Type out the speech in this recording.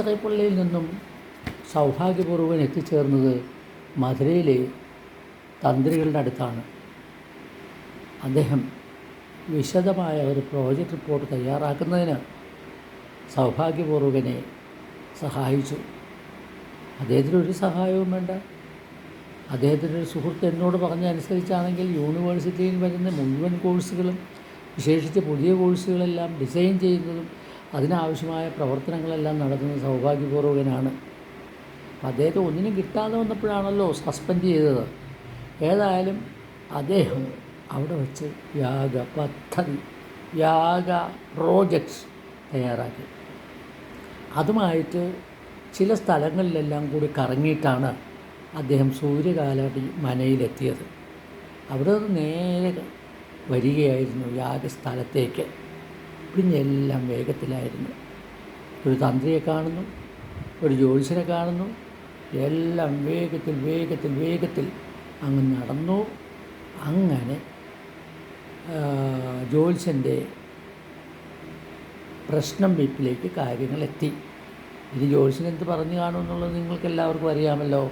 കാച്ചിറപ്പള്ളിയിൽ നിന്നും സൗഭാഗ്യപൂർവം എത്തിച്ചേർന്നത് മധുരയിലെ തന്ത്രികളുടെ അടുത്താണ്. അദ്ദേഹം വിശദമായ ഒരു പ്രോജക്റ്റ് റിപ്പോർട്ട് തയ്യാറാക്കുന്നതിന് സൗഭാഗ്യപൂർവകനെ സഹായിച്ചു. അദ്ദേഹത്തിനൊരു സഹായവും വേണ്ട. അദ്ദേഹത്തിന്റെ ഒരു സുഹൃത്ത് എന്നോട് പറഞ്ഞ അനുസരിച്ചാണെങ്കിൽ യൂണിവേഴ്സിറ്റിയിൽ വരുന്ന മുഴുവൻ കോഴ്സുകളും വിശേഷിച്ച് പുതിയ കോഴ്സുകളെല്ലാം ഡിസൈൻ ചെയ്യുന്നതും അതിനാവശ്യമായ പ്രവർത്തനങ്ങളെല്ലാം നടക്കുന്നത് സൗഭാഗ്യപൂർവകനാണ് അദ്ദേഹത്തെ ഒന്നിനും കിട്ടാതെ വന്നപ്പോഴാണല്ലോ സസ്പെൻഡ് ചെയ്തത്. ഏതായാലും അദ്ദേഹം അവിടെ വച്ച് യാഗ പദ്ധതി യാഗ പ്രോജക്ട്സ് തയ്യാറാക്കി. അതുമായിട്ട് ചില സ്ഥലങ്ങളിലെല്ലാം കൂടി കറങ്ങിയിട്ടാണ് അദ്ദേഹം സൂര്യകാലടി മനയിലെത്തിയത്. അവിടെ നിന്ന് നേരെ വരികയായിരുന്നു യാഗസ്ഥലത്തേക്ക്. പിന്നെല്ലാം വേഗത്തിലായിരുന്നു. ഒരു തന്ത്രിയെ കാണുന്നു ഒരു ജ്യോത്സ്യനെ കാണുന്നു. എല്ലാം വേഗത്തിൽ വേഗത്തിൽ വേഗത്തിൽ അങ്ങ് നടന്നു. അങ്ങനെ ജ്യോത്സ്യന്റെ പ്രശ്നം വീട്ടിലേക്ക് കാര്യങ്ങളെത്തി. ഇത് ജ്യോത്സ്യൻ എന്ത് പറഞ്ഞു കാണുമെന്നുള്ളത് നിങ്ങൾക്ക് എല്ലാവർക്കും അറിയാമല്ലോ.